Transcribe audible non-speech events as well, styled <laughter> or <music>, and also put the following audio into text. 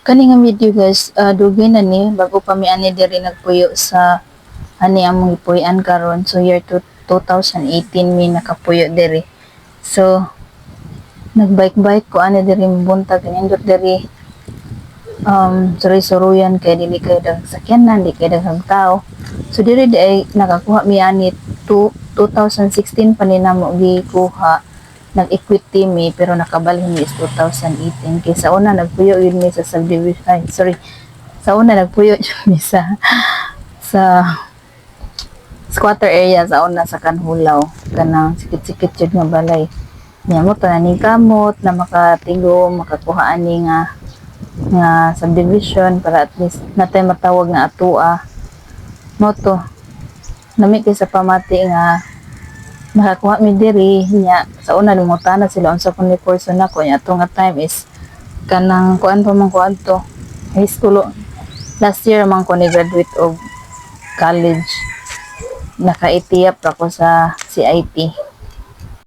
Kani nga video guys, uh, dugay na ni bago pa mi ani diri nagpuyo sa ani among ipuyan karon. So year to 2018 mi nakapuyo diri. So nagbike-bike ko ani diri buntag nindot diri um suri-suruyan kay dili kay dag sakyanan, di kay daghang tao. So diri di ay nakakuha mi ani to 2016 pa ni namo gikuha nag-equity mi pero nakabalhin mi is 2018 kay sa una nagpuyo yun mi sa subdivision ay sorry. Sa una nagpuyo <laughs> yun mi sa sa squatter area sa una sa Kanhulaw. Kanang sikit-sikit jud nga balay. Niya mo tanan kamot na makatigo makakuha ani nga nga subdivision para at least natay matawag nga atua. Mo to nami sa pamati nga nakakuha mi diri nya sa una limutan na sila unsa kun ni person nako nya to nga time is kanang kuan pa man kuan to high school last year man ko ni graduate of college. naka-ITF ako sa CIT